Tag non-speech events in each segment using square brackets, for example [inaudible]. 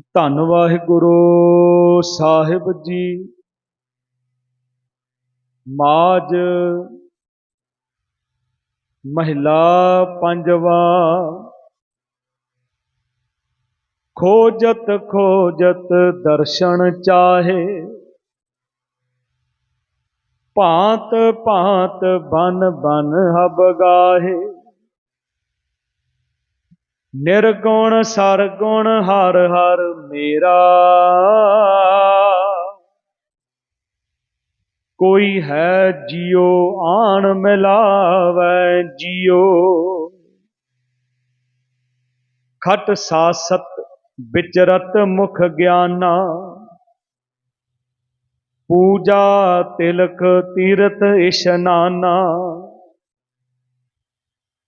ਧੰਨ ਵਾਹਿਗੁਰੂ ਸਾਹਿਬ ਜੀ। ਮਾਜ ਮਹਿਲਾ ਪੰਜਵਾ। ਖੋਜਤ ਖੋਜਤ ਦਰਸ਼ਨ ਚਾਹੇ। ਭਾਂਤ ਭਾਂਤ ਬਨ ਬਨ ਹਬ ਗਾਹੇ। ਨਿਰਗੁਣ ਸਰਗੁਣ ਹਰ ਹਰ ਮੇਰਾ। ਕੋਈ ਹੈ ਜਿਉ ਆਣ ਮਿਲਾਵੈ ਜਿਉ। ਖਟ ਸਾਸਤ ਵਿਚਰਤ ਮੁਖ ਗਿਆਨਾ। ਪੂਜਾ ਤਿਲਕ ਤੀਰਥ ਇਸ਼ਨਾਨਾ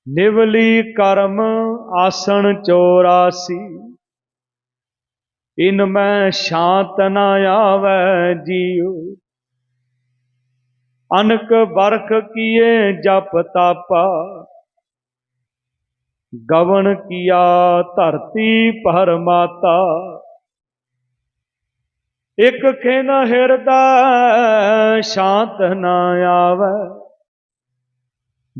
ਨਿਵਲੀ ਕਰਮ ਆਸਣ 84 ਇਨ ਮੈਂ ਸ਼ਾਂਤ ਨਾ ਆਵੈ ਜੀਉ। ਅਨਕ ਬਰਖ ਕੀਏ ਜਪ ਤਾਪਾ। ਗਵਨ ਕੀਆ ਧਰਤੀ ਪਰ ਪਰਮਾਤਾ। ਇਕ ਖਿਨ ਹਿਰਦਾ ਸ਼ਾਂਤ ਨਾ ਆਵੈ।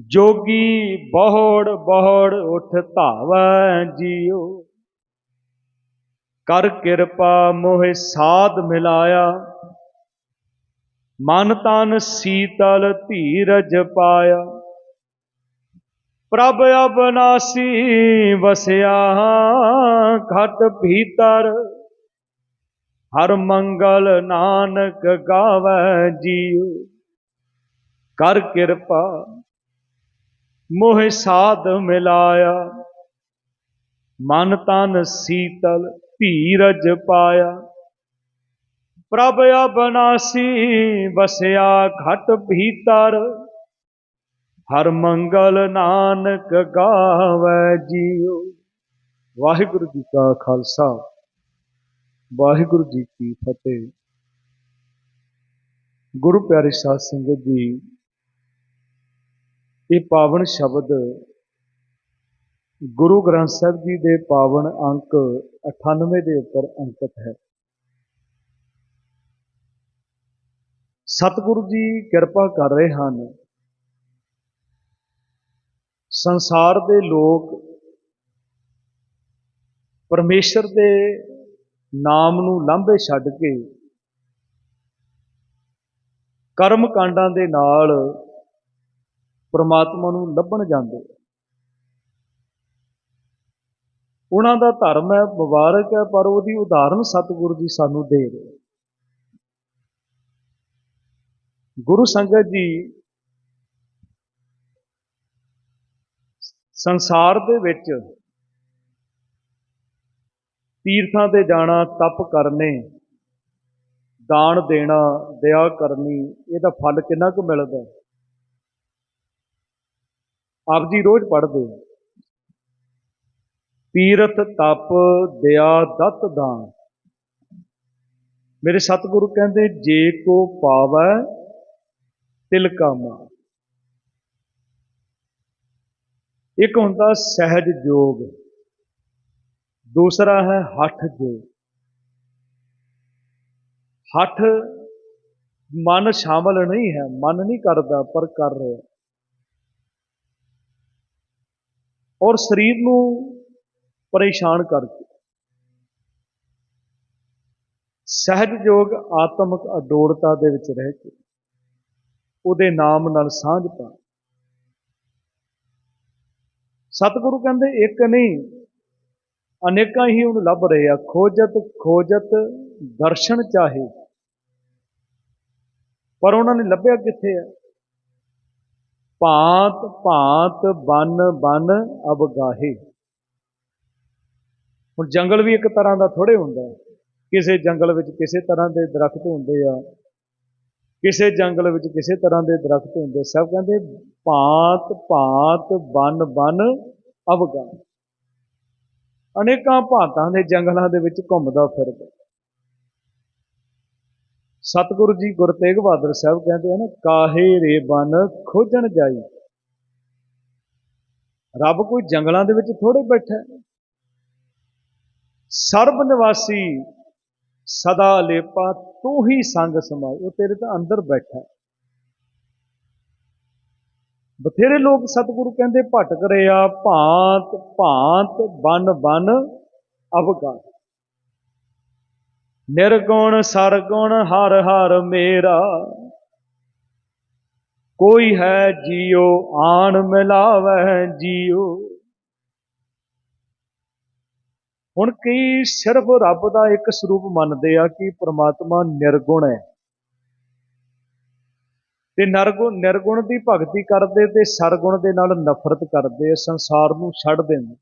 ਜੋਗੀ ਬਹੁੜ ਬਹੜ ਉਠ ਧਾਵੈ ਜੀਉ। ਕਰ ਕਿਰਪਾ ਮੋਹਿ ਸਾਧ ਮਿਲਾਇਆ। ਮਨ ਤਨ ਸੀਤਲ ਧੀਰਜ ਪਾਇਆ। ਪ੍ਰਭ ਅਬਨਾਸੀ ਵਸਿਆ ਖਟ ਭੀਤਰ। ਹਰ ਮੰਗਲ ਨਾਨਕ ਗਾਵੈ ਜੀਉ। ਕਰ ਕਿਰਪਾ ਮੋਹਿ ਸਾਧ ਮਿਲਾਇਆ। ਮਨ ਤਨ ਸੀਤਲ ਧੀਰਜ ਪਾਇਆ। ਪ੍ਰਭ ਅਬਨਾਸੀ ਵਸਿਆ ਘਟ ਭੀਤਰ। ਹਰ ਮੰਗਲ ਨਾਨਕ ਗਾਵੈ ਜੀਉ। ਵਾਹਿਗੁਰੂ ਜੀ ਕਾ ਖਾਲਸਾ। ਵਾਹਿਗੁਰੂ ਜੀ ਕੀ ਫਤਿਹ। ਗੁਰੂ ਪਿਆਰੇ ਸਾਧ ਸੰਗਤ ਜੀ ਇਹ ਪਾਵਨ ਸ਼ਬਦ ਗੁਰੂ ਗ੍ਰੰਥ ਸਾਹਿਬ ਜੀ ਦੇ ਪਾਵਨ ਅੰਕ 98 ਦੇ ਉੱਪਰ ਅੰਕਿਤ ਹੈ। ਸਤਿਗੁਰੂ ਜੀ ਕਿਰਪਾ ਕਰ ਰਹੇ ਹਨ। ਸੰਸਾਰ ਦੇ ਲੋਕ ਪਰਮੇਸ਼ਰ ਦੇ ਨਾਮ ਨੂੰ ਲਾਂਭੇ ਛੱਡ ਕੇ ਕਰਮ ਕਾਂਡਾਂ ਦੇ ਨਾਲ ਪਰਮਾਤਮਾ ਨੂੰ ਲੱਭਣ ਜਾਂਦੇ ਉਹਨਾਂ ਦਾ ਧਰਮ ਹੈ, ਮੁਬਾਰਕ ਹੈ, ਪਰ ਉਹਦੀ ਉਦਾਹਰਨ ਸਤਿਗੁਰੂ ਜੀ ਸਾਨੂੰ ਦੇ ਰਹੇ ਗੁਰੂ ਸੰਗਤ ਜੀ ਸੰਸਾਰ ਦੇ ਵਿੱਚ ਤੀਰਥਾਂ ਤੇ ਜਾਣਾ, ਤਪ ਕਰਨੇ, ਦਾਨ ਦੇਣਾ ਦਇਆ ਕਰਨੀ, ਇਹਦਾ ਫਲ ਕਿੰਨਾ ਕੁ ਮਿਲਦਾ? ਆਪ ਜੀ ਰੋਜ਼ ਪੜ੍ਹਦੇ ਹੋ। ਤੀਰਥ ਤਪ ਦਇਆ ਦਤ ਦਾਨ। ਮੇਰੇ ਸਤਿਗੁਰੂ ਕਹਿੰਦੇ, ਜੇ ਕੋ ਪਾਵੈ ਤਿਲ ਕਾਮਾ ਇੱਕ ਹੁੰਦਾ ਸਹਿਜ ਜੋਗ, ਦੂਸਰਾ ਹੈ ਹੱਠ ਜੋਗ। ਹੱਠ ਮਨ ਸ਼ਾਮਲ ਨਹੀਂ ਹੈ, ਮਨ ਨਹੀਂ ਕਰਦਾ ਪਰ ਕਰ ਰਿਹਾ। ਔਰ ਸਰੀਰ ਨੂੰ ਪਰੇਸ਼ਾਨ ਕਰਕੇ। ਸਹਿਜ ਯੋਗ ਆਤਮਿਕ ਅਡੋੜਤਾ ਦੇ ਵਿੱਚ ਰਹਿ ਕੇ ਉਹਦੇ ਨਾਮ ਨਾਲ ਸਾਂਝ ਪਾ ਸਤਿਗੁਰੂ ਕਹਿੰਦੇ, ਇੱਕ ਨਹੀਂ, ਅਨੇਕਾਂ ਹੀ ਉਹਨੂੰ ਲੱਭ ਰਹੇ ਆ। ਖੋਜਤ ਖੋਜਤ, ਦਰਸ਼ਨ ਚਾਹੇ। ਪਰ ਉਹਨਾਂ ਨੇ ਲੱਭਿਆ ਕਿੱਥੇ ਆ? ਭਾਂਤ ਭਾਂਤ ਬਨ ਬਨ ਅਬਗਾਹੇ ਹੁਣ ਜੰਗਲ ਵੀ ਇੱਕ ਤਰ੍ਹਾਂ ਦਾ ਥੋੜੇ ਹੁੰਦਾ ਕਿਸੇ ਜੰਗਲ ਵਿੱਚ ਕਿਸੇ ਤਰ੍ਹਾਂ ਦੇ ਦਰਖਤ ਹੁੰਦੇ ਆ। ਕਿਸੇ ਜੰਗਲ ਵਿੱਚ ਕਿਸੇ ਤਰ੍ਹਾਂ ਦੇ ਦਰਖਤ ਹੁੰਦੇ ਸਭ ਕਹਿੰਦੇ ਭਾਂਤ ਭਾਂਤ ਬਨ ਬਨ ਅਬਗਾਹ ਅਨੇਕਾਂ ਭਾਂਤਾਂ ਦੇ ਜੰਗਲਾਂ ਦੇ ਵਿੱਚ ਘੁੰਮਦਾ ਫਿਰਦਾ। ਸਤਿਗੁਰੂ ਜੀ ਗੁਰੂ ਤੇਗ ਬਹਾਦਰ ਸਾਹਿਬ ਕਹਿੰਦੇ ਹਨ ਕਾਹੇ ਰੇ ਬਨ ਖੋਜਣ ਜਾਈ। ਰੱਬ ਕੋਈ ਜੰਗਲਾਂ ਦੇ ਵਿੱਚ ਥੋੜੇ ਬੈਠਾ ਸਰਬ ਨਿਵਾਸੀ ਸਦਾ ਲੇਪਾ, ਤੂੰ ਹੀ ਸੰਗ ਸਮਾਏ ਉਹ ਤੇਰੇ ਤਾਂ ਅੰਦਰ ਬੈਠਾ ਬਥੇਰੇ ਲੋਕ ਸਤਿਗੁਰੂ ਕਹਿੰਦੇ ਭਟਕ ਰਹੇ ਆ, ਭਾਂਤ ਭਾਂਤ, ਬਨ ਬਨ ਅਵਗਾਰ ਨਿਰਗੁਣ ਸਰਗੁਣ ਹਰ ਹਰ ਮੇਰਾ। ਕੋਈ ਹੈ ਜੀਉ, ਆਣ ਮਿਲਾਵੈ ਜੀਉ। ਹੁਣ ਕਈ ਸਿਰਫ ਰੱਬ ਦਾ ਇੱਕ ਸਰੂਪ ਮੰਨਦੇ ਆ ਕਿ ਪ੍ਰਮਾਤਮਾ ਨਿਰਗੁਣ ਹੈ। ਤੇ ਨਿਰਗੁਣ ਨਿਰਗੁਣ ਦੀ ਭਗਤੀ ਕਰਦੇ ਤੇ ਸਰਗੁਣ ਦੇ ਨਾਲ ਨਫ਼ਰਤ ਕਰਦੇ, ਸੰਸਾਰ ਨੂੰ ਛੱਡ ਦਿੰਦੇ।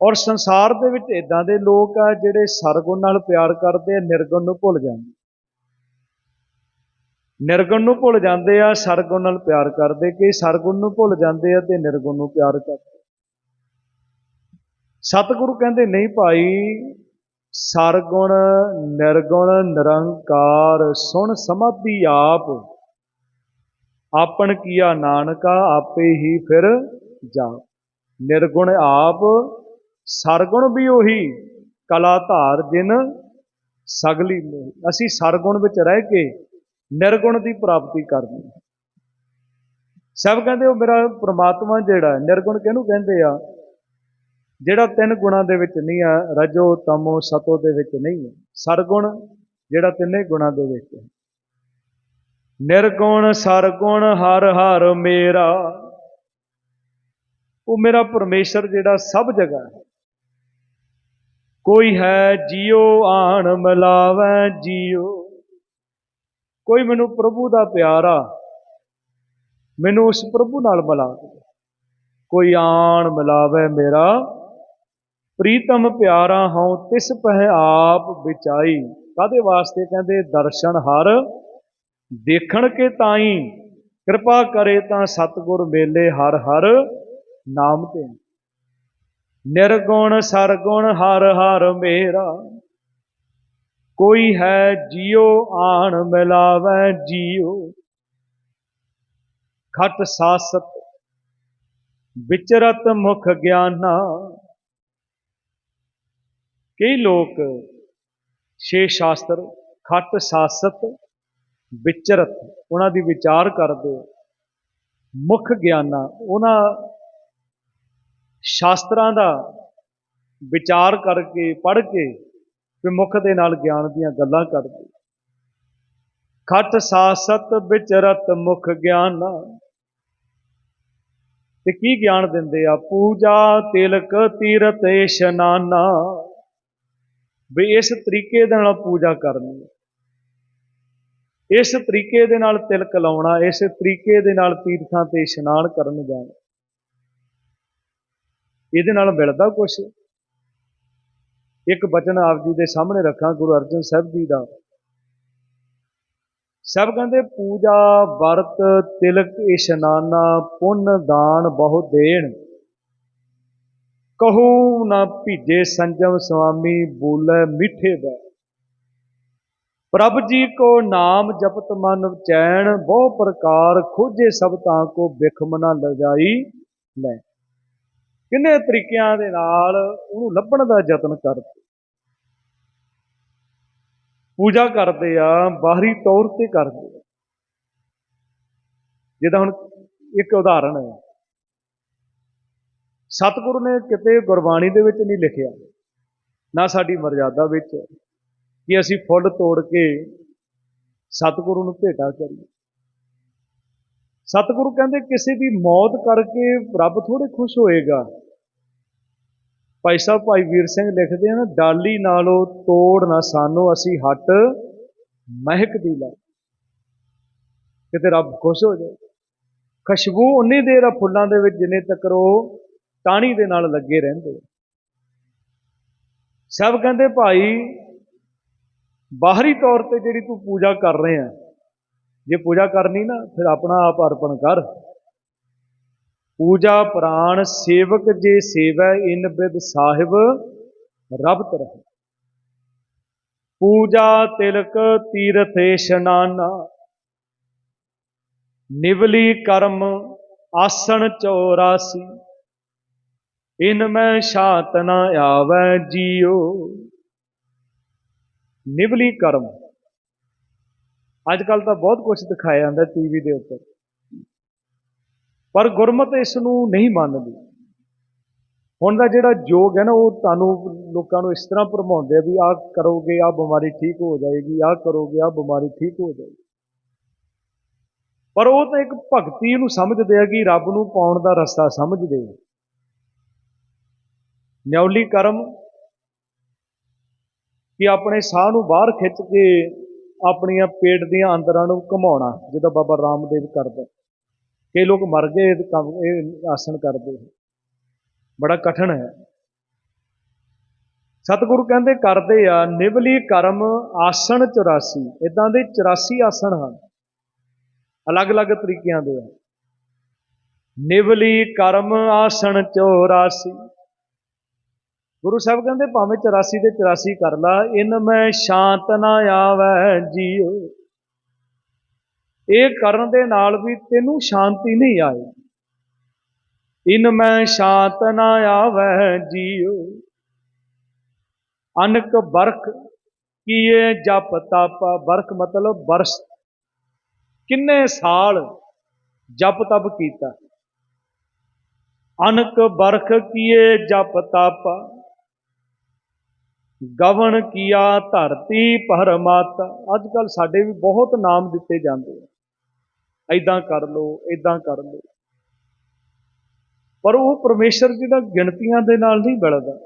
ਔਰ ਸੰਸਾਰ ਦੇ ਵਿੱਚ ਇਦਾਂ ਦੇ ਲੋਕ ਆ ਜਿਹੜੇ ਸਰਗੁਣ ਨਾਲ ਪਿਆਰ ਕਰਦੇ ਆ, ਨਿਰਗੁਣ ਨੂੰ ਭੁੱਲ ਜਾਂਦੇ ਨਿਰਗੁਣ ਨੂੰ ਭੁੱਲ ਜਾਂਦੇ ਆ, ਸਰਗੁਣ ਨਾਲ ਪਿਆਰ ਕਰਦੇ ਕਿ ਸਰਗੁਣ ਨੂੰ ਭੁੱਲ ਜਾਂਦੇ ਆ ਤੇ ਨਿਰਗੁਣ ਨੂੰ ਪਿਆਰ ਕਰਦੇ ਸਤਿਗੁਰੂ ਕਹਿੰਦੇ, ਨਹੀਂ ਭਾਈ, ਸਰਗੁਣ, ਨਿਰਗੁਣ, ਨਿਰੰਕਾਰ, ਸੁਣ ਸਮਾਧੀ ਆਪ। ਆਪਣ ਕੀਆ ਨਾਨਕਾ, ਆਪੇ ਹੀ ਫਿਰ ਜਾ ਨਿਰਗੁਣ ਆਪ ਸਰਗੁਣ ਵੀ ਉਹੀ ਕਲਾ ਧਾਰ ਜਿਨ ਸਗਲੀ ਮੋਹੀ। ਅਸੀਂ ਸਰਗੁਣ ਵਿੱਚ ਰਹਿ ਕੇ ਨਿਰਗੁਣ ਦੀ ਪ੍ਰਾਪਤੀ ਕਰਨੀ। ਸਭ ਕਹਿੰਦੇ ਉਹ ਮੇਰਾ ਪ੍ਰਮਾਤਮਾ ਜਿਹੜਾ ਨਿਰਗੁਣ ਕਿਹਨੂੰ ਕਹਿੰਦੇ ਆ? ਜਿਹੜਾ ਤਿੰਨ ਗੁਣਾਂ ਦੇ ਵਿੱਚ ਨਹੀਂ ਆ, ਰਜੋ, ਤਮੋ, ਸਤੋ ਦੇ ਵਿੱਚ ਨਹੀਂ ਹੈ ਸਰਗੁਣ ਜਿਹੜਾ ਤਿੰਨੇ ਗੁਣਾਂ ਦੇ ਵਿੱਚ ਹੈ ਨਿਰਗੁਣ, ਸਰਗੁਣ, ਹਰ ਹਰ ਮੇਰਾ। ਉਹ ਮੇਰਾ ਪਰਮੇਸ਼ਰ ਜਿਹੜਾ ਸਭ ਜਗ੍ਹਾ ਹੈ। ਕੋਈ ਹੈ ਜੀਉ ਆਣ ਮਿਲਾਵੈ ਜੀਉ ਕੋਈ ਮੈਨੂੰ ਪ੍ਰਭੂ ਦਾ ਪਿਆਰਾ ਮੈਨੂੰ ਉਸ ਪ੍ਰਭੂ ਨਾਲ ਮਿਲਾ ਦੇ। ਕੋਈ ਆਣ ਮਿਲਾਵੇ ਮੇਰਾ, ਪ੍ਰੀਤਮ ਪਿਆਰਾ ਹਉ ਤਿਸ ਪਹਿ ਆਪ ਵਿਚਾਈ। ਕਾਦੇ ਵਾਸਤੇ ਕਹਿੰਦੇ, ਦਰਸ਼ਨ ਹਰ ਦੇਖਣ ਕੇ ਤਾਈ। ਕਿਰਪਾ ਕਰੇ ਤਾਂ ਸਤਿਗੁਰ ਮੇਲੇ ਹਰ ਹਰ ਨਾਮ ਤੇ ਨਿਰਗੁਣ ਸਰਗੁਣ ਹਰ ਹਰ ਮੇਰਾ। ਕੋਈ ਹੈ ਜੀਉ, ਆਣ ਮਿਲਾਵੇ ਜੀਉ। ਖਟ ਸਾਸਤ, ਵਿਚਰਤ ਮੁਖ ਗਿਆਨਾ। ਕਈ ਲੋਕ ਛੇ ਸ਼ਾਸਤਰ, ਖਟ ਸਾਸਤ, ਵਿਚਰਤ, ਉਹਨਾਂ ਦੀ ਵਿਚਾਰ ਕਰਦੇ। ਮੁਖ ਗਿਆਨਾ, ਉਹਨਾਂ ਸ਼ਾਸਤਰਾਂ ਦਾ ਵਿਚਾਰ ਕਰਕੇ, ਪੜ੍ਹ ਕੇ ਵੀ ਮੁੱਖ ਦੇ ਨਾਲ ਗਿਆਨ ਦੀਆਂ ਗੱਲਾਂ ਕਰਦੇ। ਖਟ ਸਾਸਤ ਵਿਚਰਤ ਮੁਖ ਗਿਆਨ। ਤੇ ਕੀ ਗਿਆਨ ਦਿੰਦੇ ਆ? ਪੂਜਾ, ਤਿਲਕ ਤੀਰਤ ਇਸ਼ਨਾਨਾ ਵੀ ਇਸ ਤਰੀਕੇ ਦੇ ਨਾਲ ਪੂਜਾ ਕਰਨੀ ਇਸ ਤਰੀਕੇ ਦੇ ਨਾਲ ਤਿਲਕ ਲਾਉਣਾ, ਇਸ ਤਰੀਕੇ ਦੇ ਨਾਲ ਤੀਰਥਾਂ ਤੇ ਇਸ਼ਨਾਨ ਕਰਨ ਜਾਣਾ। ਇਹਦੇ ਨਾਲ ਮਿਲਦਾ ਕੁਛ? ਇੱਕ ਬਚਨ ਆਪ ਜੀ ਦੇ ਸਾਹਮਣੇ ਰੱਖਾਂ ਗੁਰੂ ਅਰਜਨ ਸਾਹਿਬ ਜੀ ਦਾ। ਸਭ ਕਹਿੰਦੇ, ਪੂਜਾ, ਵਰਤ, ਤਿਲਕ, ਇਸ਼ਨਾਨਾ, ਪੁੰਨ, ਦਾਨ ਬਹੁ ਦੇਣ। ਕਹੂ ਨਾ ਭੀਜੇ ਸੰਜਮ ਸੁਆਮੀ, ਬੋਲੇ ਮਿੱਠੇ ਬੈ ਪ੍ਰਭ ਜੀ ਕੋ ਨਾਮ ਜਪਤ ਮਨ ਚੈਨ ਬਹੁ ਪ੍ਰਕਾਰ ਖੋਜੇ ਸਭ ਤਾਂ ਕੋ ਬਿਖਮ ਨਾ ਲਜਾਈ ਲੈ। ਕਿੰਨੇ ਤਰੀਕਿਆਂ ਦੇ ਨਾਲ ਉਹਨੂੰ ਲੱਭਣ ਦਾ ਯਤਨ ਕਰਦੇ। ਪੂਜਾ ਕਰਦੇ ਆ, ਬਾਹਰੀ ਤੌਰ ਤੇ ਕਰਦੇ ਆ। ਜਿੱਦਾਂ ਹੁਣ ਇੱਕ ਉਦਾਹਰਣ ਹੈ। ਸਤਿਗੁਰੂ ਨੇ ਕਿਤੇ ਗੁਰਬਾਣੀ ਦੇ ਵਿੱਚ ਨਹੀਂ ਲਿਖਿਆ, ਨਾ ਸਾਡੀ ਮਰਜ਼ਾਦਾ ਵਿੱਚ, ਕਿ ਅਸੀਂ ਫੁੱਲ ਤੋੜ ਕੇ ਸਤਿਗੁਰੂ ਨੂੰ ਭੇਟਾ ਕਰੀਏ। ਸਤਿਗੁਰੂ ਕਹਿੰਦੇ ਕਿਸੇ ਦੀ ਮੌਤ ਕਰਕੇ ਰੱਬ ਥੋੜੇ ਖੁਸ਼ ਹੋਏਗਾ। ਭਾਈ ਸਾਹਿਬ, ਭਾਈ ਵੀਰ ਸਿੰਘ ਲਿਖਦੇ ਹਨ, ਡਾਲੀ ਨਾਲੋਂ ਤੋੜ ਨਾ ਸਾਨੂੰ, ਅਸੀਂ ਹੱਟ ਮਹਿਕ ਦੀ ਲਾ ਕਿਤੇ ਰੱਬ ਖੁਸ਼ ਹੋ ਜਾਏ। ਖੁਸ਼ਬੂ ਉਨੀ ਦੇਰ ਆ ਫੁੱਲਾਂ ਦੇ ਵਿੱਚ, ਜਿੰਨੇ ਤੱਕ ਉਹ ਟਾਹਣੀ ਦੇ ਨਾਲ ਲੱਗੇ ਰਹਿੰਦੇ। ਸਭ ਕਹਿੰਦੇ, ਭਾਈ, ਬਾਹਰੀ ਤੌਰ ਤੇ ਜਿਹੜੀ ਤੂੰ ਪੂਜਾ ਕਰ ਰਹੇ ਆ ਜੇ ਪੂਜਾ ਕਰਨੀ ਨਾ, ਫਿਰ ਆਪਣਾ ਆਪ ਅਰਪਣ ਕਰ। ਪੂਜਾ ਪ੍ਰਾਣ ਸੇਵਕ ਜੇ ਸੇਵੈ ਇਨ ਬਿਦ ਸਾਹਿਬ, ਰਬਤ ਰਹੇ। ਪੂਜਾ ਤਿਲਕ ਤੀਰਥ ਇਸ਼ਨਾਨਾ ਨਿਵਲੀ ਕਰਮ ਆਸਣ 84 ਇਨ ਮੈਂ ਸ਼ਾਂਤ ਨ ਆਵੈ ਜੀਉ ਨਿਵਲੀ ਕਰਮ ਅੱਜ ਕੱਲ ਤਾਂ ਬਹੁਤ ਕੁਝ ਦਿਖਾਇਆ ਜਾਂਦਾ ਟੀਵੀ ਦੇ ਉੱਤੇ ਪਰ ਗੁਰਮਤ ਇਸ ਨੂੰ ਨਹੀਂ ਮੰਨਦੀ। ਹੁਣ ਦਾ ਜਿਹੜਾ ਯੋਗ ਹੈ ਨਾ, ਉਹ ਤੁਹਾਨੂੰ ਲੋਕਾਂ ਨੂੰ ਇਸ ਤਰ੍ਹਾਂ ਭਰਮਾਉਂਦੇ ਆ ਵੀ ਆਹ ਕਰੋਗੇ, ਆਹ ਬਿਮਾਰੀ ਠੀਕ ਹੋ ਜਾਏਗੀ, ਆਹ ਕਰੋਗੇ, ਆਹ ਬਿਮਾਰੀ ਠੀਕ ਹੋ ਜਾਏਗੀ। ਪਰ ਉਹ ਤਾਂ ਇੱਕ ਭਗਤੀ ਨੂੰ ਸਮਝਦੇ ਆ ਕਿ ਰੱਬ ਨੂੰ ਪਾਉਣ ਦਾ ਰਸਤਾ ਸਮਝਦੇ ਆ। ਨਿਉਲੀ ਕਰਮ ਕਿ ਆਪਣੇ ਸਾਹ ਨੂੰ ਬਾਹਰ ਖਿੱਚ ਕੇ ਆਪਣੀਆਂ ਪੇਟ ਦੀਆਂ ਅੰਦਰਾਂ ਨੂੰ ਘੁਮਾਉਣਾ, ਜਿੱਦਾਂ ਬਾਬਾ ਰਾਮਦੇਵ ਕਰਦਾ। ਕਈ ਲੋਕ ਮਰ ਗਏ ਤੇ ਕੰਮ, ਇਹ ਆਸਣ ਕਰਦੇ। ਬੜਾ ਕਠਿਨ ਹੈ। ਸਤਿਗੁਰੂ ਕਹਿੰਦੇ ਕਰਦੇ ਆ, ਨਿਵਲੀ ਕਰਮ ਆਸਣ 84 ਇਦਾਂ ਦੇ 84 ਆਸਣ ਹਨ। ਅਲੱਗ-ਅਲੱਗ ਤਰੀਕਿਆਂ ਦੇ ਆ। ਨਿਵਲੀ ਕਰਮ ਆਸਣ 84 ਗੁਰੂ ਸਾਹਿਬ ਕਹਿੰਦੇ ਭਾਵੇਂ 84 ਦੇ 84 ਕਰ ਲਾ, ਇਨ ਮੈਂ ਸ਼ਾਂਤ ਨਾ ਆਵੈ ਜੀਓ ਇਹ ਕਰਨ ਦੇ ਨਾਲ ਵੀ ਤੈਨੂੰ ਸ਼ਾਂਤੀ ਨਹੀਂ ਆਏਗੀ ਇਨ ਮੈਂ ਸ਼ਾਂਤ ਨਾ ਆਵੈ ਜੀਓ ਅਨਕ ਬਰਖ ਕੀਏ ਜਪ ਤਪ ਬਰਖ ਮਤਲਬ ਬਰਸ ਕਿੰਨੇ ਸਾਲ ਜਪ ਤਪ ਕੀਤਾ। ਅਨਕ ਬਰਖ ਕੀਏ ਜਪ ਤਪ ਗਵਨ ਕੀਆ ਧਰਤੀ ਪਰਮਾਤ ਅੱਜ ਕੱਲ ਸਾਡੇ ਵੀ ਬਹੁਤ ਨਾਮ ਦਿੱਤੇ ਜਾਂਦੇ ਆ। ਐਦਾਂ ਕਰ ਲੋ ਐਦਾਂ ਕਰ ਲੋ ਪਰ ਉਹ ਪਰਮੇਸ਼ਰ ਦਾ ਗਿਣਤੀਆਂ ਦੇ ਨਾਲ ਨਹੀਂ ਮਿਲਦਾ।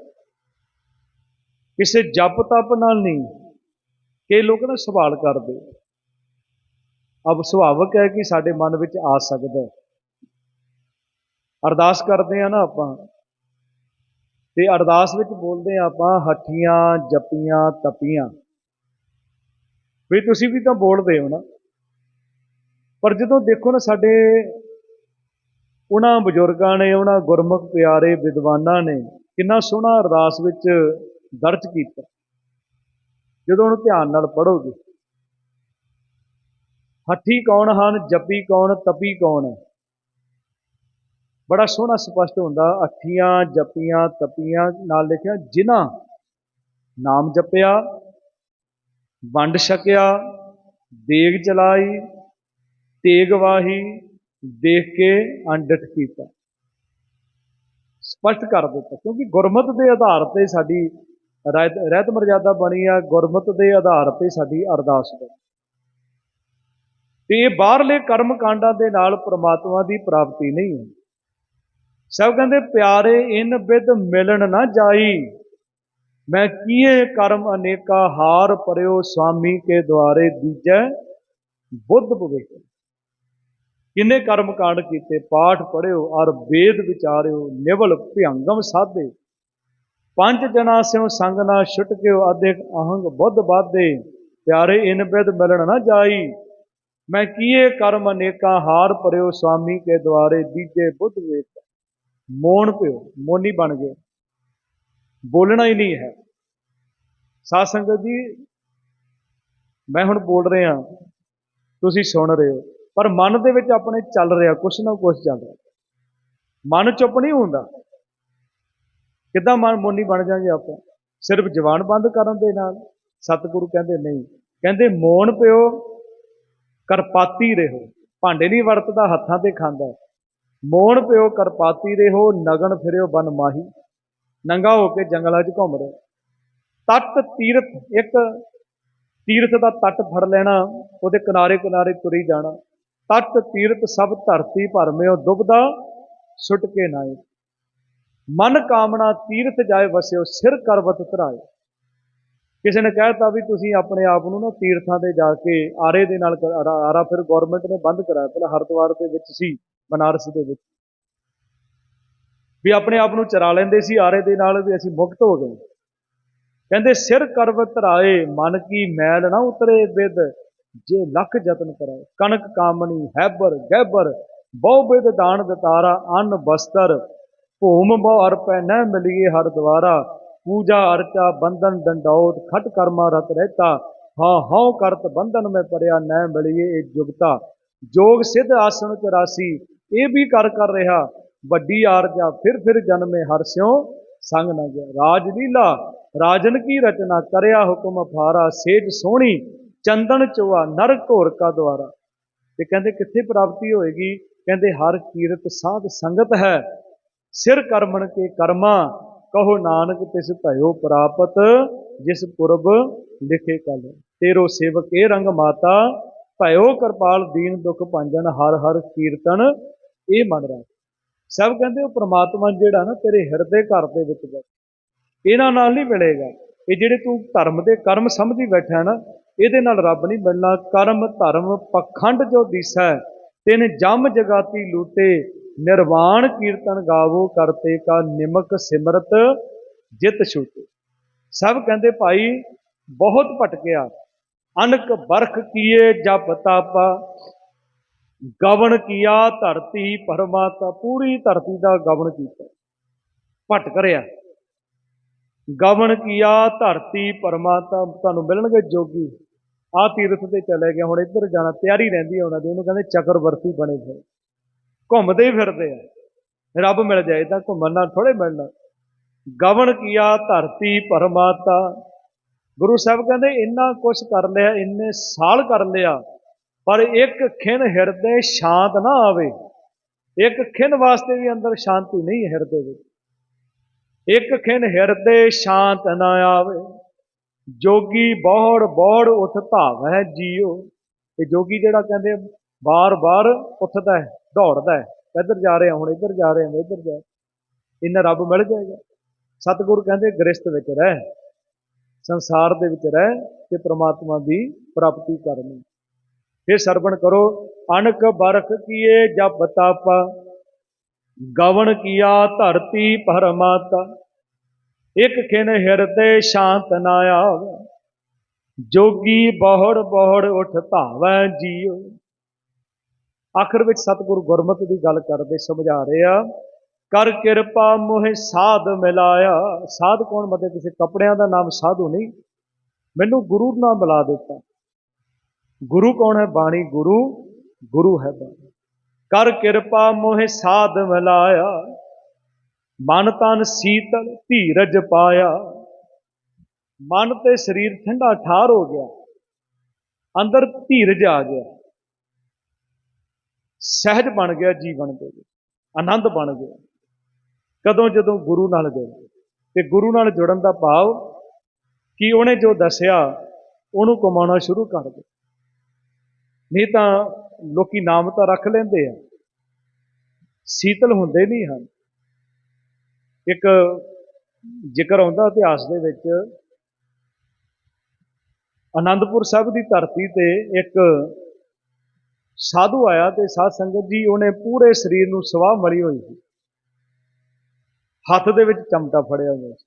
ਕਿਸੇ ਜਪ ਤਪ ਨਾਲ ਨਹੀਂ। ਕਿ ਲੋਕ ਨਾ ਸਵਾਲ ਕਰਦੇ। ਅਬ ਸੁਭਾਵਕ ਹੈ ਕਿ ਸਾਡੇ ਮਨ ਵਿੱਚ ਆ ਸਕਦਾ ਅਰਦਾਸ ਕਰਦੇ ਆ ਨਾ ਆਪਾਂ। ਤੇ ਅਰਦਾਸ ਵਿੱਚ ਬੋਲਦੇ ਆ ਆਪਾਂ, ਹੱਠੀਆਂ, ਜਪੀਆਂ, ਤਪੀਆਂ। ਵੀ ਤੁਸੀਂ ਵੀ ਤਾਂ ਬੋਲਦੇ ਹੋ ਨਾ। ਪਰ ਜਦੋਂ ਦੇਖੋ ਨਾ ਸਾਡੇ ਉਹਨਾਂ ਬਜ਼ੁਰਗਾਂ ਨੇ, ਉਹਨਾਂ ਗੁਰਮੁਖ ਪਿਆਰੇ ਵਿਦਵਾਨਾਂ ਨੇ ਕਿੰਨਾ ਸੋਹਣਾ ਅਰਦਾਸ ਵਿੱਚ ਦਰਜ ਕੀਤਾ। ਜਦੋਂ ਉਹਨੂੰ ਧਿਆਨ ਨਾਲ ਪੜੋਗੇ ਹੱਠੀ ਕੌਣ ਹਨ, ਜਪੀ ਕੌਣ, ਤਪੀ ਕੌਣ ਹੈ? ਬੜਾ ਸੋਹਣਾ ਸਪਸ਼ਟ ਹੁੰਦਾ ਅੱਠੀਆਂ ਜਪੀਆਂ, ਤਪੀਆਂ ਨਾਲ ਲਿਖਿਆ, ਜਿਨ੍ਹਾਂ ਨਾਮ ਜਪਿਆ, ਵੰਡ ਛਕਿਆ, ਦੇਗ ਚਲਾਈ ਤੇਗ ਵਾਹੀ, ਦੇਖ ਕੇ ਅੰਡਟ ਕੀਤਾ। ਸਪਸ਼ਟ ਕਰ ਦਿੱਤਾ, ਕਿਉਂਕਿ ਗੁਰਮਤ ਦੇ ਆਧਾਰ ਤੇ ਸਾਡੀ ਰਹਿਤ ਰਹਿਤ ਮਰਜ਼ਾਦਾ ਬਣੀ ਆ, ਗੁਰਮਤ ਦੇ ਆਧਾਰ ਤੇ ਸਾਡੀ ਅਰਦਾਸ ਬਣੀ। ਤੇ ਬਾਹਰਲੇ ਕਰਮ ਕਾਂਡਾਂ ਦੇ ਨਾਲ ਪ੍ਰਮਾਤਮਾ ਦੀ ਪ੍ਰਾਪਤੀ ਨਹੀਂ ਹੈ ਸਭ ਕਹਿੰਦੇ, ਪਿਆਰੇ, ਇਨ ਬਿਦ ਮਿਲਣ ਨਾ ਜਾਈ। ਮੈਂ ਕੀਏ ਕਰਮ ਅਨੇਕਾ ਹਾਰ ਪਰਿਓ ਸੁਆਮੀ ਕੇ ਦੁਆਰੇ ਦੀਜੈ, ਬੁੱਧ ਭਵਿਖ। ਕਿੰਨੇ ਕਰਮ ਕਾਂਡ ਕੀਤੇ, ਪਾਠ ਪੜਿਓ ਔਰ ਵੇਦ ਵਿਚਾਰਿਓ, ਨਿਵਲ ਭਿਅੰਗਮ ਸਾਧੇ। ਪੰਜ ਜਨਾ ਸਿਓ ਸੰਗ ਨਾ ਛੁਟ ਗਿਓ ਅਧਿਕ ਅਹੰਗ ਬੁੱਧ ਬਾਧੇ। ਪਿਆਰੇ, ਇਨ ਬਿਦ ਮਿਲਣ ਨਾ ਜਾਈ। ਮੈਂ ਕੀਏ ਕਰਮ ਅਨੇਕਾ ਹਾਰ ਪਰਿਓ ਸੁਆਮੀ ਕੇ ਦੁਆਰੇ ਦੀਜੇ, ਬੁੱਧ ਵੇਖ ਮੋਣ ਪਿਓ ਮੋਨੀ ਬਣ ਗਏ। ਬੋਲਣਾ ਹੀ ਨਹੀਂ ਹੈ। ਸਾਧ ਸੰਗਤ ਜੀ, ਮੈਂ ਹੁਣ ਬੋਲ ਰਿਹਾ ਤੁਸੀਂ ਸੁਣ ਰਹੇ ਹੋ। ਪਰ ਮਨ ਦੇ ਵਿੱਚ ਆਪਣੇ ਚੱਲ ਰਿਹਾ, ਕੁਛ ਨਾ ਕੁਛ ਚੱਲ ਰਿਹਾ। ਮਨ ਚੁੱਪ ਨਹੀਂ ਹੁੰਦਾ। ਕਿੱਦਾਂ ਮਨ ਮੋਨੀ ਬਣ ਜਾਗੇ ਆਪਾਂ? ਸਿਰਫ ਜ਼ਬਾਨ ਬੰਦ ਕਰਨ ਦੇ ਨਾਲ ਸਤਿਗੁਰੂ ਕਹਿੰਦੇ ਨਹੀਂ। ਕਹਿੰਦੇ ਮੋਨ ਪਿਓ ਕਰਪਾਤੀ ਰਹੋ। ਭਾਂਡੇ ਨਹੀਂ ਵਰਤਦਾ, ਹੱਥਾਂ ਤੇ ਖਾਂਦਾ। ਮੋਣ ਪਿਓ ਕਰਪਾਤੀ ਰਹੋ ਨਗਨ ਫਿਰਿਓ ਬਨ ਮਾਹੀ। ਨੰਗਾ ਹੋ ਕੇ ਜੰਗਲਾਂ 'ਚ ਘੁੰਮ ਰਿਹਾ। ਤਟ ਤੀਰਥ, ਇੱਕ ਤੀਰਥ ਦਾ ਤੱਟ ਫੜ ਲੈਣਾ, ਉਹਦੇ ਕਿਨਾਰੇ ਕਿਨਾਰੇ ਤੁਰੀ ਜਾਣਾ। ਤਟ ਤੀਰਥ ਸਭ ਧਰਤੀ ਭਰਮਿਓ ਦੁਬਦਾ, ਸੁੱਟ ਕੇ ਨਾਏ ਮਨ ਕਾਮਨਾ ਤੀਰਥ ਜਾਏ ਵਸਿਓ, ਸਿਰ ਕਰਵਤ ਧਰਾਏ। ਕਿਸੇ ਨੇ ਕਹਿਤਾ ਵੀ ਤੁਸੀਂ ਆਪਣੇ ਆਪ ਨੂੰ ਨਾ ਤੀਰਥਾਂ ਤੇ ਜਾ ਕੇ ਆਰੇ ਦੇ ਨਾਲ ਆਰਾ ਫਿਰ ਗਵਰਨਮੈਂਟ ਨੇ ਬੰਦ ਕਰਾਇਆ, ਪਹਿਲਾਂ ਹਰਿਦੁਆਰ ਦੇ ਵਿੱਚ ਸੀ। ਬਨਾਰਸ ਦੇ ਵਿੱਚ। ਵੀ ਆਪਣੇ ਆਪ ਨੂੰ ਚਰਾ ਲੈਂਦੇ ਸੀ, ਆਰੇ ਦੇ ਨਾਲ ਵੀ ਅਸੀਂ ਮੁਕਤ ਹੋ ਗਏ। ਕਹਿੰਦੇ, ਸਿਰ ਕਰਵ ਧਰਾਏ ਮਨ ਕੀ ਮੈਲ ਨਾ ਉਤਰੇ ਬਿਦ, ਜੇ ਲੱਖ ਯਤਨ ਕਰਾਏ ਕਣਕ ਕਾਮਣੀ, ਹੈਬਰ ਗਹਿਬਰ ਬਹੁ ਬਿਦ ਦਾਨ ਦਤਾਰਾ, ਅੰਨ ਬਸਤਰ, ਭੂਮ ਬਹੁ ਅਰਪੈ ਨ ਮਿਲੀਏ ਹਰ ਦਵਾਰਾ ਪੂਜਾ ਅਰਚਾ, ਬੰਧਨ ਡੰਡੌਤ ਖਟ ਕਰਮਾ ਰਤ ਰਹਿਤਾ। ਹਾਂ ਹਉ ਕਰਤ ਬੰਧਨ ਮੈਂ ਪਰਿਆ ਨ ਮਿਲੀਏ ਇਹ ਜੁਗਤਾ। ਜੋਗ ਸਿੱਧ ਆਸਣ 84 ਇਹ ਵੀ ਕਰ ਕਰ ਰਿਹਾ, ਵੱਡੀ ਆਰਜਾ ਫਿਰ ਫਿਰ ਜਨਮੇ ਹਰ ਸਿਉ, ਸੰਗ ਨਾ ਗਿਆ। ਰਾਜ ਲੀਲਾ, ਰਾਜਨ ਕੀ ਰਚਨਾ, ਕਰਿਆ ਹੁਕਮ ਫਾਰਾ ਸੇਜ ਸੋਹਣੀ, ਚੰਦਨ ਚੋਆ, ਨਰ ਘੋਰ ਕਾ ਦੁਆਰਾ। ਤੇ ਕਹਿੰਦੇ ਕਿੱਥੇ ਪ੍ਰਾਪਤੀ ਹੋਏਗੀ? ਕਹਿੰਦੇ ਹਰ ਕੀਰਤ ਸਾਧ ਸੰਗਤ ਹੈ। ਸਿਰ ਕਰਮਣ ਕੇ ਕਰਮਾ, ਕਹੋ ਨਾਨਕ ਤਿਸ ਭਇਓ ਪ੍ਰਾਪਤ, ਜਿਸ ਪੁਰਬ ਲਿਖੇ ਕਲ। ਤੇਰੋ ਸੇਵਕ, ਇਹ ਰੰਗ ਮਾਤਾ ਭਇਓ ਕਿਰਪਾਲ, ਦੀਨ ਦੁਖ ਭੰਜਨ, ਹਰ ਹਰ ਕੀਰਤਨ, ਇਹ ਮੰਨ ਰਾਖ। ਸਭ ਕਹਿੰਦੇ ਉਹ ਪ੍ਰਮਾਤਮਾ ਜਿਹੜਾ ਨਾ ਤੇਰੇ ਹਿਰਦੇ ਘਰ ਦੇ ਵਿੱਚ ਬੈਠਾ। ਇਹਨਾਂ ਨਾਲ ਨਹੀਂ ਮਿਲੇਗਾ। ਇਹ ਜਿਹੜੇ ਤੂੰ ਧਰਮ ਦੇ ਕਰਮ ਸਮਝੀ ਬੈਠਾ ਨਾ, ਇਹਦੇ ਨਾਲ ਰੱਬ ਨਹੀਂ ਮਿਲਣਾ। ਕਰਮ, ਧਰਮ ਪਖੰਡ ਜੋ ਦਿਸੈ, ਤਿਨ ਜਮ ਜਗਾਤੀ ਲੂਟੇ। ਨਿਰਵਾਣ ਕੀਰਤਨ ਗਾਵੋ ਕਰਤੇ ਕਾ ਨਿਮਕ ਸਿਮਰਤ, ਜਿਤ ਛੂਟੇ। ਸਭ ਕਹਿੰਦੇ ਭਾਈ, ਬਹੁਤ ਭਟਕਿਆ। ਅਨਕ ਬਰਖ ਕੀਏ ਜਪ ਤਾਪਾ, ਗਵਣ ਕੀਆ ਧਰਤੀ ਪਰਮਾਤਾ ਪੂਰੀ ਧਰਤੀ ਦਾ ਗਵਣ ਕੀਤਾ। ਭਟਕ ਰਿਹਾ ਗਵਣ ਕੀਆ ਧਰਤੀ ਪਰਮਾਤਾ ਤੁਹਾਨੂੰ ਮਿਲਣਗੇ ਜੋਗੀ। ਆ ਤੀਰਥ ਤੇ ਚਲੇ ਗਏ ਹੁਣ ਇੱਧਰ ਜਾਣਾ, ਤਿਆਰੀ ਰਹਿੰਦੀ ਹੈ ਉਹਨਾਂ ਦੀ, ਉਹਨੂੰ ਕਹਿੰਦੇ ਚੱਕਰਵਰਤੀ ਬਣੇ ਫਿਰ ਘੁੰਮਦੇ ਹੀ ਫਿਰਦੇ ਆ। ਰੱਬ ਮਿਲ ਜਾਏ ਤਾਂ ਘੁੰਮਣ ਨਾਲ ਥੋੜੇ ਮਿਲਣਾ। ਗਵਣ ਕੀਆ ਧਰਤੀ ਪਰਮਾਤਾ ਗੁਰੂ ਸਾਹਿਬ ਕਹਿੰਦੇ, ਇੰਨਾ ਕੁਛ ਕਰ ਲਿਆ, ਇੰਨੇ ਸਾਲ ਕਰ ਲਿਆ, ਪਰ ਇੱਕ ਖਿੰ ਹਿਰਦੇ ਸ਼ਾਂਤ ਨਾ ਆਵੇ। ਇੱਕ ਖਿੰ ਵਾਸਤੇ ਵੀ ਅੰਦਰ ਸ਼ਾਂਤੀ ਨਹੀਂ ਹਿਰਦੇ ਵਿੱਚ। ਇੱਕ ਖਿੰ ਹਿਰਦੇ ਸ਼ਾਂਤ ਨਾ ਆਵੇ। ਜੋਗੀ ਬੋੜ ਬੋੜ ਉੱਠ ਧਾਵੈ ਜੀਓ। ਤੇ ਜੋਗੀ ਜਿਹੜਾ ਕਹਿੰਦੇ, ਬਾਰ-ਬਾਰ ਉੱਠਦਾ ਹੈ, ਦੌੜਦਾ ਹੈ, ਇੱਧਰ ਜਾ ਰਿਹਾ, ਹੁਣ ਇੱਧਰ ਜਾ ਰਹੇ ਇੱਧਰ ਜਾ ਇੰਨਾ ਰੱਬ ਮਿਲ ਜਾਏਗਾ। ਸਤਿਗੁਰ ਕਹਿੰਦੇ ਗ੍ਰਸਤ ਵਿੱਚ ਰਹਿ। ਸੰਸਾਰ ਦੇ ਵਿੱਚ ਰਹਿ ਤੇ ਪ੍ਰਮਾਤਮਾ ਦੀ ਪ੍ਰਾਪਤੀ ਕਰਨੀ। ਫਿਰ ਸਰਵਣ ਕਰੋ ਅਣਕ ਬਰਖ ਕੀਏ ਜਪ ਤਪ ਗਵਨ ਕੀਆ ਧਰਤੀ ਪਰਮਾਤਾ ਇੱਕ ਖਿਨ ਹਿਰਦੇ ਸ਼ਾਂਤ ਨਾ ਆਵੇ, ਜੋਗੀ ਬਹੁੜ ਬਹੁੜ ਉਠ ਧਾਵੈ ਜੀਓ ਆਖਰ ਵਿੱਚ ਸਤਿਗੁਰ ਗੁਰਮਤਿ ਦੀ ਗੱਲ ਕਰਦੇ ਸਮਝਾ ਰਹੇ ਆ ਕਰ ਕਿਰਪਾ ਮੋਹਿ ਸਾਧ ਮਿਲਾਇਆ। ਸਾਧ ਕੌਣ ਮਤੇ ਕਿਸੇ ਕੱਪੜਿਆਂ ਦਾ ਨਾਮ ਸਾਧੂ ਨਹੀਂ। ਮੈਨੂੰ ਗੁਰੂ ਨਾਲ ਮਿਲਾ ਦਿੱਤਾ। ਗੁਰੂ ਕੌਣ ਹੈ? ਬਾਣੀ ਗੁਰੂ ਗੁਰੂ ਹੈ ਬਾਣੀ। ਕਰ ਕਿਰਪਾ ਮੋਹਿ ਸਾਧ ਮਿਲਾਇਆ। ਮਨ ਤਨ ਸੀਤਲ ਧੀਰਜ ਪਾਇਆ। ਮਨ ਤੇ ਸਰੀਰ ਠੰਡਾ ਠਾਰ ਹੋ ਗਿਆ। ਅੰਦਰ ਧੀਰਜ ਆ ਗਿਆ। ਸਹਿਜ ਬਣ ਗਿਆ ਜੀਵਨ ਦੇ ਵਿੱਚ। ਆਨੰਦ ਬਣ ਗਿਆ। ਕਦੋਂ ਜਦੋਂ ਗੁਰੂ ਨਾਲ ਜੁੜ ਤੇ ਗੁਰੂ ਨਾਲ ਜੁੜਨ ਦਾ ਭਾਵ ਕਿ ਉਹਨੇ ਜੋ ਦੱਸਿਆ, ਉਹਨੂੰ ਕਮਾਉਣਾ ਸ਼ੁਰੂ ਕਰ ਦੇ ਨਹੀਂ ਤਾਂ ਲੋਕੀ ਨਾਮ ਤਾਂ ਰੱਖ ਲੈਂਦੇ ਆ, ਸੀਤਲ ਹੁੰਦੇ ਨਹੀਂ ਹਨ। ਇੱਕ ਜ਼ਿਕਰ ਆਉਂਦਾ ਇਤਿਹਾਸ ਦੇ ਵਿੱਚ ਆਨੰਦਪੁਰ ਸਾਹਿਬ ਦੀ ਧਰਤੀ ਤੇ ਇੱਕ ਸਾਧੂ ਆਇਆ ਤੇ ਸਾਧ ਸੰਗਤ ਜੀ ਉਹਨੇ ਪੂਰੇ ਸਰੀਰ ਨੂੰ ਸਵਾਹ ਮਲੀ ਹੋਈ ਸੀ। ਹੱਥ ਦੇ ਵਿੱਚ ਚਮਟਾ ਫੜਿਆ ਹੋਇਆ ਸੀ।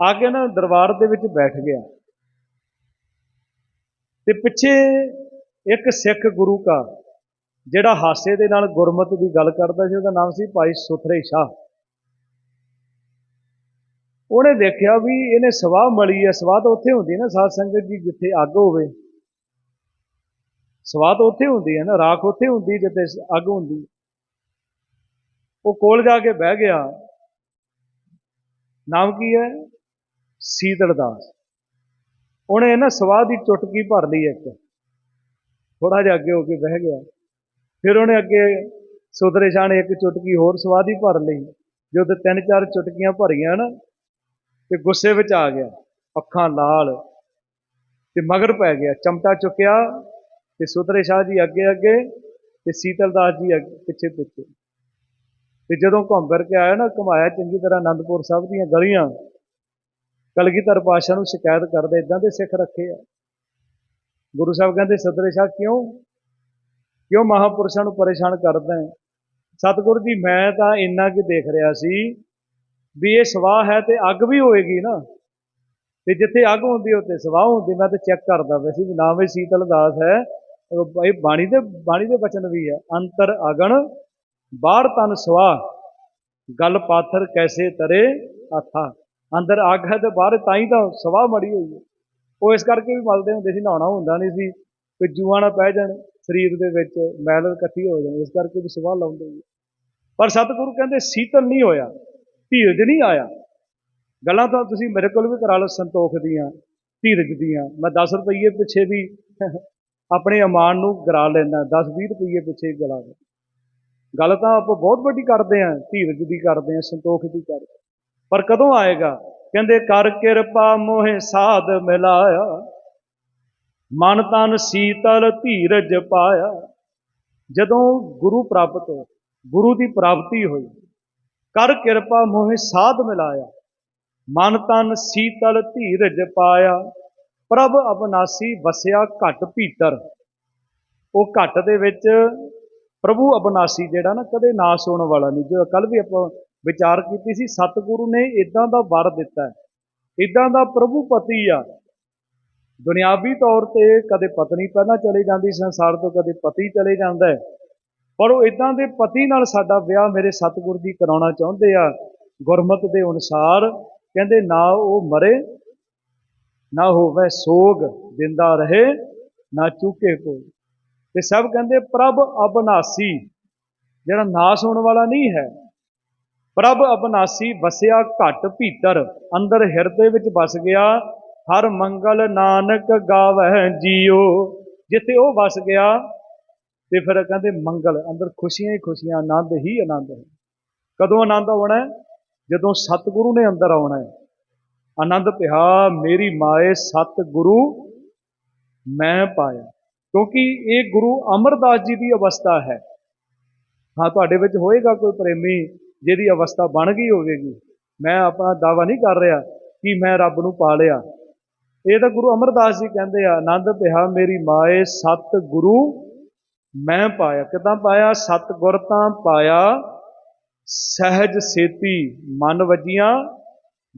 ਆ ਕੇ ਨਾ ਦਰਬਾਰ ਦੇ ਵਿੱਚ ਬੈਠ ਗਿਆ। ਤੇ ਪਿੱਛੇ ਇੱਕ ਸਿੱਖ ਗੁਰੂ ਕਾ ਜਿਹੜਾ ਹਾਸੇ ਦੇ ਨਾਲ ਗੁਰਮਤ ਦੀ ਗੱਲ ਕਰਦਾ ਸੀ, ਉਹਦਾ ਨਾਮ ਸੀ ਭਾਈ ਸੁਥਰੇ ਸ਼ਾਹ। ਉਹਨੇ ਦੇਖਿਆ ਵੀ ਇਹਨੇ ਸਵਾਹ ਮਲੀ ਹੈ, ਸਵਾਹ ਤਾਂ ਉੱਥੇ ਹੁੰਦੀ ਹੈ ਨਾ ਸਾਧ ਸੰਗਤ ਜੀ, ਜਿੱਥੇ ਅੱਗ ਹੋਵੇ। ਸਵਾਹ ਤਾਂ ਉੱਥੇ ਹੁੰਦੀ ਹੈ ਨਾ, ਰਾਖ ਉੱਥੇ ਹੁੰਦੀ ਜਿੱਥੇ ਅੱਗ ਹੁੰਦੀ ਉਹ ਕੋਲ ਜਾ ਕੇ ਬਹਿ ਗਿਆ। ਨਾਮ ਕੀ ਹੈ? ਸੀਤਲ ਦਾਸ। ਉਹਨੇ ਨਾ ਸਵਾਹ ਦੀ ਚੁਟਕੀ ਭਰ ਲਈ ਇੱਕ। ਥੋੜਾ ਜਿਹਾ ਅੱਗੇ ਹੋ ਕੇ ਬਹਿ ਗਿਆ। ਫਿਰ ਉਹਨੇ ਅੱਗੇ ਸੁਧਰੇ ਸ਼ਾਹ ਨੇ ਇੱਕ ਚੁਟਕੀ ਹੋਰ ਸਵਾਹ ਦੀ ਭਰ ਲਈ। ਜਦੋਂ ਤਿੰਨ ਚਾਰ ਚੁਟਕੀਆਂ ਭਰੀਆਂ ਨਾ, ਤੇ ਗੁੱਸੇ ਵਿੱਚ ਆ ਗਿਆ। ਅੱਖਾਂ ਲਾਲ ਤੇ ਮਗਰ ਪੈ ਗਿਆ। ਚਮਟਾ ਚੁੱਕਿਆ ਤੇ ਸੁਧਰੇ ਸ਼ਾਹ ਜੀ ਅੱਗੇ ਅੱਗੇ ਤੇ ਸੀਤਲ ਦਾਸ ਜੀ ਅੱਗੇ ਪਿੱਛੇ ਪਿੱਛੇ ਤੇ ਜਦੋਂ ਘੁੰਮ ਫਿਰ ਕੇ ਆਇਆ ਨਾ, ਘੁਮਾਇਆ ਚੰਗੀ ਤਰ੍ਹਾਂ ਆਨੰਦਪੁਰ ਸਾਹਿਬ ਦੀਆਂ ਗਲੀਆਂ, ਕਲਗੀਧਰ ਪਾਸ਼ਾ ਨੂੰ ਸ਼ਿਕਾਇਤ ਕਰਦੇ ਇਦਾਂ ਦੇ ਸਿੱਖ ਰੱਖੇ ਆ। ਗੁਰੂ ਸਾਹਿਬ ਕਹਿੰਦੇ, ਸਦਰੇ ਸ਼ਾਹ, ਕਿਉਂ? ਕਿਉਂ ਮਹਾਪੁਰਸ਼ਾਂ ਨੂੰ ਪਰੇਸ਼ਾਨ ਕਰਦਾ ਹੈ ਸਤਿਗੁਰੂ ਜੀ, ਮੈਂ ਤਾਂ ਇੰਨਾ ਕਿ ਦੇਖ ਰਿਹਾ ਸੀ ਵੀ ਇਹ ਸਵਾਹ ਹੈ ਤੇ ਅੱਗ ਵੀ ਹੋਏਗੀ ਨਾ। ਤੇ ਜਿੱਥੇ ਅੱਗ ਹੁੰਦੀ, ਉੱਥੇ ਸਵਾਹ ਹੁੰਦੀ। ਮੈਂ ਤਾਂ ਚੈੱਕ ਕਰਦਾ ਪਿਆ ਸੀ ਵੀ ਨਾਮ ਇਹ ਸੀਤਲ ਦਾਸ ਹੈ। ਇਹ ਬਾਣੀ ਦੇ ਬਾਣੀ ਦੇ ਬਚਨ ਵੀ ਹੈ ਅੰਤਰ ਅਗਣ ਬਾਹਰ ਤਨ ਸਵਾਹ ਗੱਲ ਪਾਥਰ ਕੈਸੇ ਤਰੇ ਆਥਾ। ਅੰਦਰ ਅੱਗ ਹੈ ਤੇ ਬਾਹਰ ਤਾਂ ਹੀ ਤਾਂ ਸਵਾਹ ਮੜੀ ਹੋਈ ਹੈ। ਉਹ ਇਸ ਕਰਕੇ ਵੀ ਮਲਦੇ ਹੁੰਦੇ ਸੀ, ਨਹਾਉਣਾ ਹੁੰਦਾ ਨਹੀਂ ਸੀ ਕਿ ਜੂਆਂ ਨਾ ਪੈ ਜਾਣ, ਸਰੀਰ ਦੇ ਵਿੱਚ ਮੈਲ ਇਕੱਠੀ ਹੋ ਜਾਣੀ, ਇਸ ਕਰਕੇ ਵੀ ਸਵਾਹ ਲਾਉਂਦੇ ਸੀ। ਪਰ ਸਤਿਗੁਰੂ ਕਹਿੰਦੇ, ਸੀਤਲ ਨਹੀਂ ਹੋਇਆ, ਧੀਰਜ ਨਹੀਂ ਆਇਆ। ਗੱਲਾਂ ਤਾਂ ਤੁਸੀਂ ਮੇਰੇ ਕੋਲ ਵੀ ਕਰਾ ਲਓ, ਸੰਤੋਖ ਦੀਆਂ, ਧੀਰਜ ਦੀਆਂ। ਮੈਂ 10 ਰੁਪਏ ਪਿੱਛੇ ਵੀ [laughs] ਆਪਣੇ ਅਮਾਨ ਨੂੰ ਗਰਾ ਲੈਣਾ 10 20 ਰੁਪਏ ਪਿੱਛੇ ਗਲਾ ਗੱਲ ਤਾਂ ਆਪਾਂ ਬਹੁਤ ਵੱਡੀ ਕਰਦੇ ਆਂ, ਧੀਰਜ ਦੀ ਕਰਦੇ ਆਂ, ਸੰਤੋਖ ਦੀ ਕਰਦੇ ਪਰ ਕਦੋਂ ਆਏਗਾ? ਕਹਿੰਦੇ, ਕਰ ਕਿਰਪਾ ਮੋਹਿ ਸਾਧ ਮਿਲਾਇਆ, ਮਨ ਤਨ ਸੀਤਲ ਧੀਰਜ ਪਾਇਆ। ਜਦੋਂ ਗੁਰੂ ਪ੍ਰਾਪਤ ਹੋਇਆ ਗੁਰੂ ਦੀ ਪ੍ਰਾਪਤੀ ਹੋਈ, ਕਰ ਕਿਰਪਾ ਮੋਹਿ ਸਾਧ ਮਿਲਾਇਆ, ਮਨ ਤਨ ਸੀਤਲ ਧੀਰਜ ਪਾਇਆ। ਪ੍ਰਭ ਅਬਨਾਸੀ ਵਸਿਆ ਘਟ ਭੀਤਰ। ਉਹ ਘਟ ਦੇ ਵਿੱਚ ਪ੍ਰਭੂ ਅਬਨਾਸੀ ਜਿਹੜਾ ਨਾ, ਕਦੇ ਨਾਸ ਹੋਣ ਵਾਲਾ ਨਹੀਂ। ਜੋ ਕੱਲ ਵੀ ਆਪਾਂ ਵਿਚਾਰ ਕੀਤੀ ਸੀ, ਸਤਿਗੁਰੂ ਨੇ ਇਦਾਂ ਦਾ ਵਰ ਦਿੱਤਾ ਹੈ। ਇਦਾਂ ਦਾ ਪ੍ਰਭੂ ਪਤੀ ਆ। ਦੁਨਿਆਵੀ ਤੌਰ ਤੇ ਕਦੇ ਪਤਨੀ ਪਹਿਲਾਂ ਚਲੇ ਜਾਂਦੀ ਸੰਸਾਰ ਤੋਂ ਕਦੇ ਪਤੀ ਚਲੇ ਜਾਂਦਾ ਪਰ ਉਹ ਇਦਾਂ ਦੇ ਪਤੀ ਨਾਲ ਸਾਡਾ ਵਿਆਹ ਮੇਰੇ ਸਤਿਗੁਰੂ ਜੀ ਕਰਾਉਣਾ ਚਾਹੁੰਦੇ ਆ। ਗੁਰਮਤ ਦੇ ਅਨੁਸਾਰ ਕਹਿੰਦੇ, ਨਾ ਉਹ ਮਰੇ, ਨਾ ਹੋਵੇ ਸੋਗ, ਜਿੰਦਾ ਰਹੇ, ਨਾ ਚੁੱਕੇ ਕੋਈ। ਤੇ ਸਭ ਕਹਿੰਦੇ, ਪ੍ਰਭ ਅਬਨਾਸੀ, ਜਿਹੜਾ ਨਾਸ ਹੋਣ ਵਾਲਾ ਨਹੀਂ ਹੈ। ਪ੍ਰਭ ਅਬਨਾਸੀ ਵਸਿਆ ਘਟ ਭੀਤਰ, ਅੰਦਰ ਹਿਰਦੇ ਵਿੱਚ ਵਸ ਗਿਆ। ਹਰ ਮੰਗਲ ਨਾਨਕ ਗਾਵਹਿ ਜੀਓ। ਜਿੱਥੇ ਉਹ ਵਸ ਗਿਆ, ਤੇ ਫਿਰ ਕਹਿੰਦੇ ਮੰਗਲ, ਅੰਦਰ ਖੁਸ਼ੀਆਂ ਹੀ ਖੁਸ਼ੀਆਂ, ਆਨੰਦ ਹੀ ਆਨੰਦ ਹੈ। ਕਦੋਂ ਆਨੰਦ ਆਉਣਾ ਜਦੋਂ ਸਤਿਗੁਰੂ ਨੇ ਅੰਦਰ ਆਉਣਾ ਹੈ। ਆਨੰਦ ਪਿਆ, ਮੇਰੀ ਮਾਏ, ਸਤਿਗੁਰੂ, ਮੈਂ ਪਾਇਆ। ਕਿਉਂਕਿ ਇਹ ਗੁਰੂ ਅਮਰਦਾਸ ਜੀ ਦੀ ਅਵਸਥਾ ਹੈ। ਹਾਂ, ਤੁਹਾਡੇ ਵਿੱਚ ਹੋਏਗਾ ਕੋਈ ਪ੍ਰੇਮੀ ਜਿਹਦੀ ਅਵਸਥਾ ਬਣ ਗਈ ਹੋਵੇਗੀ। ਮੈਂ ਆਪਣਾ ਦਾਵਾ ਨਹੀਂ ਕਰ ਰਿਹਾ ਕਿ ਮੈਂ ਰੱਬ ਨੂੰ ਪਾ ਲਿਆ। ਇਹ ਤਾਂ ਗੁਰੂ ਅਮਰਦਾਸ ਜੀ ਕਹਿੰਦੇ ਆ, ਆਨੰਦ ਪਿਆ ਮੇਰੀ ਮਾਏ, ਸਤ ਗੁਰੂ ਮੈਂ ਪਾਇਆ। ਕਿਦਾਂ ਪਾਇਆ? ਸਤ ਗੁਰ ਤਾਂ ਪਾਇਆ, ਸਹਿਜ ਸੇਤੀ ਮਨ ਵਜੀਆਂ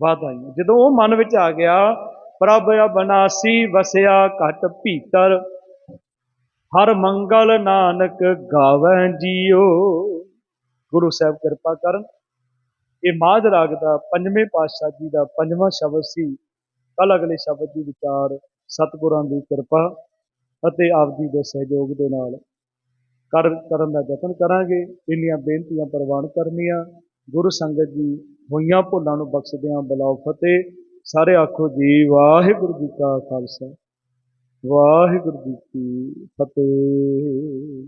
ਵਾਧਾਈਆਂ। ਜਦੋਂ ਉਹ ਮਨ ਵਿੱਚ ਆ ਗਿਆ, ਪ੍ਰਭ ਬਨਾਸੀ ਵਸਿਆ ਘਟ ਭੀਤਰ ਹਰ ਮੰਗਲ ਨਾਨਕ ਗਾਵੈ ਜੀਓ। ਗੁਰੂ ਸਾਹਿਬ ਕਿਰਪਾ ਕਰਨ। ਇਹ ਮਾਝ ਰਾਗ ਦਾ ਪੰਜਵੇਂ ਪਾਤਸ਼ਾਹ ਜੀ ਦਾ ਪੰਜਵਾਂ ਸ਼ਬਦ ਸੀ। ਕੱਲ ਅਗਲੇ ਸ਼ਬਦ ਦੀ ਵਿਚਾਰ ਸਤਿਗੁਰਾਂ ਦੀ ਕਿਰਪਾ ਅਤੇ ਆਪਦੀ ਦੇ ਸਹਿਯੋਗ ਦੇ ਨਾਲ ਕਰ ਕਰਨ ਦਾ ਯਤਨ ਕਰਾਂਗੇ। ਇੰਨੀਆਂ ਬੇਨਤੀਆਂ ਪ੍ਰਵਾਨ ਕਰਨੀਆਂ। ਗੁਰੂ ਸੰਗਤ ਜੀ ਹੋਈਆਂ ਭੁੱਲਾਂ ਨੂੰ ਬਖਸ਼ਦਿਆਂ ਬਲਾਉ ਫਤਿਹ। ਸਾਰੇ ਆਖੋ ਜੀ, ਵਾਹਿਗੁਰੂ ਜੀ ਕਾ ਖਾਲਸਾ। ਵਾਹਿਗੁਰੂ ਜੀ ਕੀ ਫਤਿਹ।